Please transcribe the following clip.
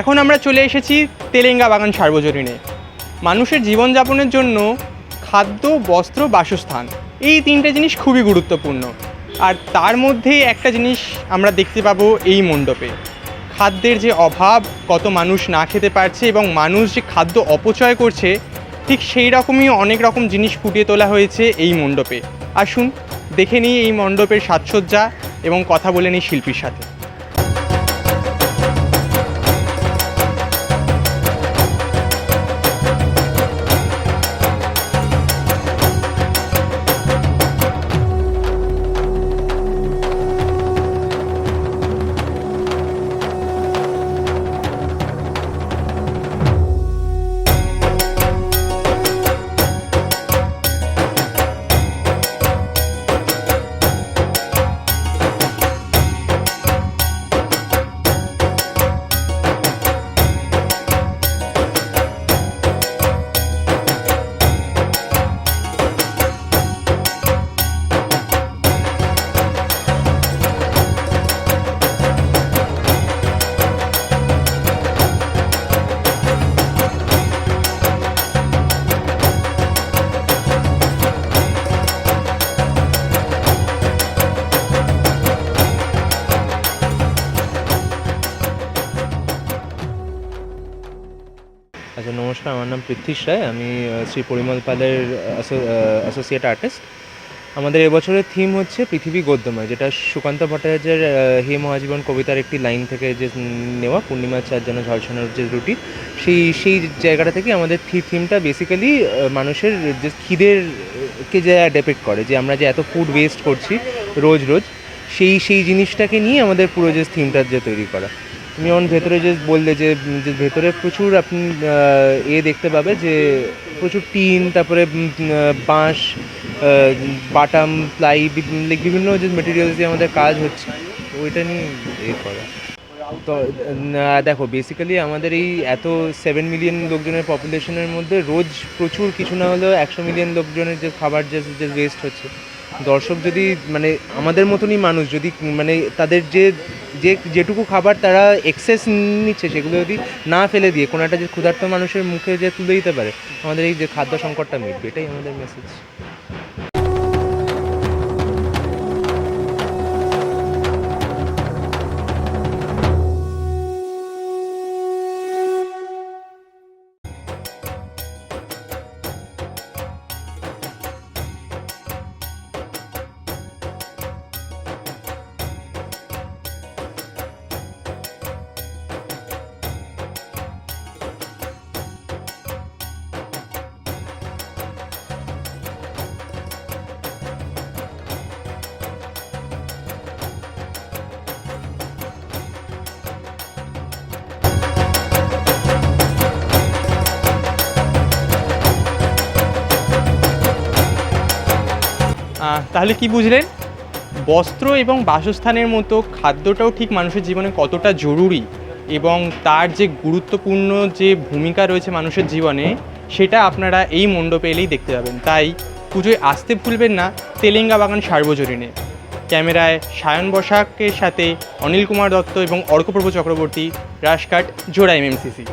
এখন আমরা চলে এসেছি তেলেঙ্গা বাগান সার্বজনীনে। মানুষের জীবনযাপনের জন্য খাদ্য, বস্ত্র, বাসস্থান, এই তিনটে জিনিস খুবই গুরুত্বপূর্ণ। আর তার মধ্যেই একটা জিনিস আমরা দেখতে পাবো এই মণ্ডপে। খাদ্যের যে অভাব, কত মানুষ না খেতে পারছে এবং মানুষ যে খাদ্য অপচয় করছে, ঠিক সেই রকমই অনেক রকম জিনিস ফুটিয়ে তোলা হয়েছে এই মণ্ডপে। আসুন, দেখে নিই এই মণ্ডপের সাজসজ্জা এবং কথা বলে নিই শিল্পীর সাথে। আচ্ছা নমস্কার, আমার নাম পৃথ্বীশ রায় আমি শ্রী পরিমল পালের অ্যাসোসিয়েট আর্টিস্ট আমাদের এবছরের থিম হচ্ছে পৃথিবী গদ্যময়, যেটা সুকান্ত ভট্টাচার্যের হে মহাজীবন কবিতার একটি লাইন থেকে যে নেওয়া পূর্ণিমা চার যেন ঝলসানোর যে রুটি, সেই সেই জায়গাটা থেকে আমাদের থিমটা বেসিক্যালি মানুষের যে খিদেরকে যে ডেপিক্ট করে, যে আমরা যে এত ফুড ওয়েস্ট করছি রোজ রোজ, সেই সেই জিনিসটাকে নিয়ে আমাদের পুরো যে থিমটা যে তৈরি করা। তুমি যেমন ভেতরে যে বললে যে যে ভেতরে প্রচুর আপনি এ দেখতে পাবে যে প্রচুর টিন, তারপরে বাঁশ বাটাম, প্লাই বিভিন্ন যে মেটেরিয়ালস দিয়ে আমাদের কাজ হচ্ছে, ওইটা নিয়ে এ করা। তো দেখো বেসিক্যালি আমাদের এই এত সেভেন মিলিয়ন লোকজনের পপুলেশনের মধ্যে রোজ প্রচুর কিছু না হলেও একশো মিলিয়ন লোকজনের যে খাবার যে যে ওয়েস্ট হচ্ছে। দর্শক যদি মানে আমাদের মতনই মানুষ যদি মানে তাদের যে যে যেটুকু খাবার তারা এক্সেস নিচ্ছে সেগুলো যদি না ফেলে দিয়ে, কোনো একটা যে ক্ষুধার্ত মানুষের মুখে যে তুলে দিতে পারে, আমাদের এই যে খাদ্য সংকটটা মিটবে, এটাই আমাদের মেসেজ তাহলে কি বুঝলেন? বস্ত্র এবং বাসস্থানের মতো খাদ্যটাও ঠিক মানুষের জীবনে কতটা জরুরি এবং তার যে গুরুত্বপূর্ণ যে ভূমিকা রয়েছে মানুষের জীবনে, সেটা আপনারা এই মণ্ডপে এলেই দেখতে পাবেন। তাই পুজোয় আসতে ভুলবেন না, তেলেঙ্গা বাগান সার্বজনীনে ক্যামেরায় সায়ন বসাকের সাথে অনিল কুমার দত্ত এবং অর্কপ্রভ চক্রবর্তী, রাজকাট জোড়া এমএমসিসি